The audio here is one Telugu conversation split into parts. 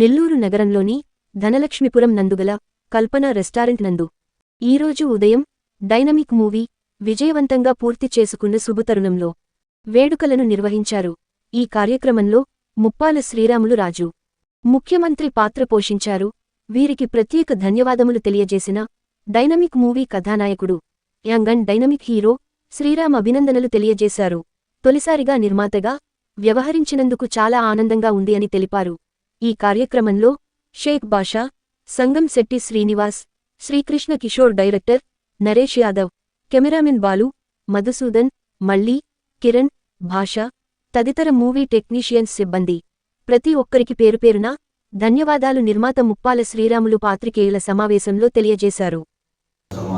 నెల్లూరు నగరంలోని ధనలక్ష్మిపురం నందుగల కల్పన రెస్టారెంట్ నందు ఈరోజు ఉదయం డైనమిక్ మూవీ విజయవంతంగా పూర్తి చేసుకున్న శుభతరుణంలో వేడుకలను నిర్వహించారు. ఈ కార్యక్రమంలో ముప్పాల శ్రీరాములు రాజు ముఖ్యమంత్రి పాత్ర పోషించారు. వీరికి ప్రత్యేక ధన్యవాదములు తెలియజేసిన డైనమిక్ మూవీ కథానాయకుడు young and dynamic hero Sriram అభినందనలు తెలియజేశారు. తొలిసారిగా నిర్మాతగా వ్యవహరించినందుకు చాలా ఆనందంగా ఉంది అని తెలిపారు. ఈ కార్యక్రమంలో షేక్ బాషా సంగం శెట్టి శ్రీనివాస్ శ్రీకృష్ణ కిషోర్ డైరెక్టర్ నరేష్ యాదవ్ కెమెరామెన్ బాలు మధుసూదన్ మళ్ళీ కిరణ్ భాష తదితర మూవీ టెక్నీషియన్స్ సిబ్బంది. ప్రతి ఒక్కరికి పేరుపేరున ధన్యవాదాలు. నిర్మాత ముప్పాల శ్రీరాములు పాత్రికేయుల సమావేశంలో తెలియజేశారు.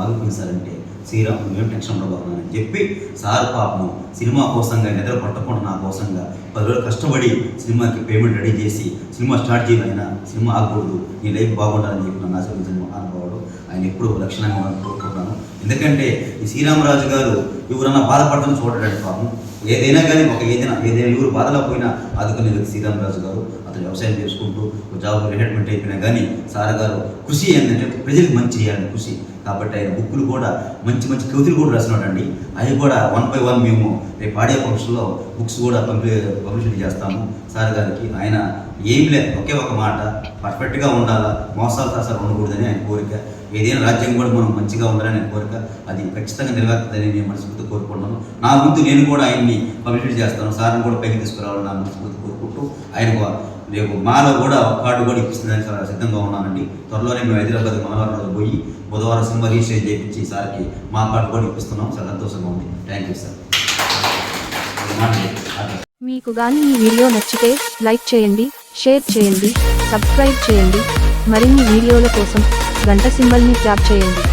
అసలు ఆలోచించాలంటే శ్రీరామ్ మేము టెన్షన్ ఉండబోతున్నానని చెప్పి సార్ పాపం సినిమా కోసంగా నిద్ర పట్టకుండా నా కోసంగా పది రోజులు కష్టపడి సినిమాకి పేమెంట్ రెడీ చేసి సినిమా స్టార్ట్ చేయమైనా సినిమా ఆగకూడదు నీ లైఫ్ బాగుండాలని చెప్పి నన్ను ఆశీర్వదించిన మహానుభావుడు. ఆయన ఎప్పుడు లక్షణంగా కోరుకుంటున్నాను. ఎందుకంటే ఈ శ్రీరామరాజు గారు ఎవరన్నా బాధపడతాను చూడడానికి పాపం. ఏదైనా కానీ ఒక ఏదైనా ఏదైనా ఎవరు బాధలో పోయినా ఆదుకునే వ్యక్తి శ్రీరామరాజు గారు అతను వ్యవసాయం చేసుకుంటూ ఒక జాబ్ రిటైర్మెంట్ అయిపోయినా కానీ సార్ గారు కృషి ఏంటంటే ప్రజలకు మంచి చేయాలని కృషి. కాబట్టి ఆయన బుక్కులు కూడా మంచి మంచి కవితలు కూడా రాసినాడండి. అవి కూడా వన్ బై వన్ మేము రేపు ఆడియో ఫంక్షన్లో బుక్స్ కూడా పంపి పబ్లిసిటీ చేస్తాము. సార్ గారికి ఆయన ఏం లేదు ఒకే ఒక మాట పర్ఫెక్ట్గా ఉండాలా మోసాలతో అసలు ఉండకూడదని ఆయన కోరిక. ఏదైనా రాజ్యం కూడా మనం మంచిగా ఉండాలని ఆయన కోరిక అది ఖచ్చితంగా నెరవేరుతుందని నేను మనస్ఫూర్తి కోరుకుంటున్నాను. నా ముందు నేను కూడా ఆయన్ని పబ్లిసిటీ చేస్తాను. సార్ని కూడా పైకి తీసుకురావాలని నా మనస్ఫూర్తి కోరుకుంటూ ఆయన రేపు మాలో కూడా కార్డు కూడా ఇప్పిస్తుందని చాలా సిద్ధంగా ఉన్నానండి. త్వరలోనే మేము హైదరాబాద్ మంగళవారం రోజు పోయి బుధవారం సినిమా రిజిస్టర్ చేయించి సార్కి మా కార్డు కూడా ఇప్పిస్తున్నాం. చాలా సంతోషంగా ఉంది. థ్యాంక్ యూ సార్ మీకు గాని ఈ వీడియో నచ్చితే లైక్ చేయండి షేర్ చేయండి సబ్స్క్రైబ్ చేయండి. మరిన్ని వీడియోల కోసం గంట సింబల్ని ట్యాప్ చేయండి.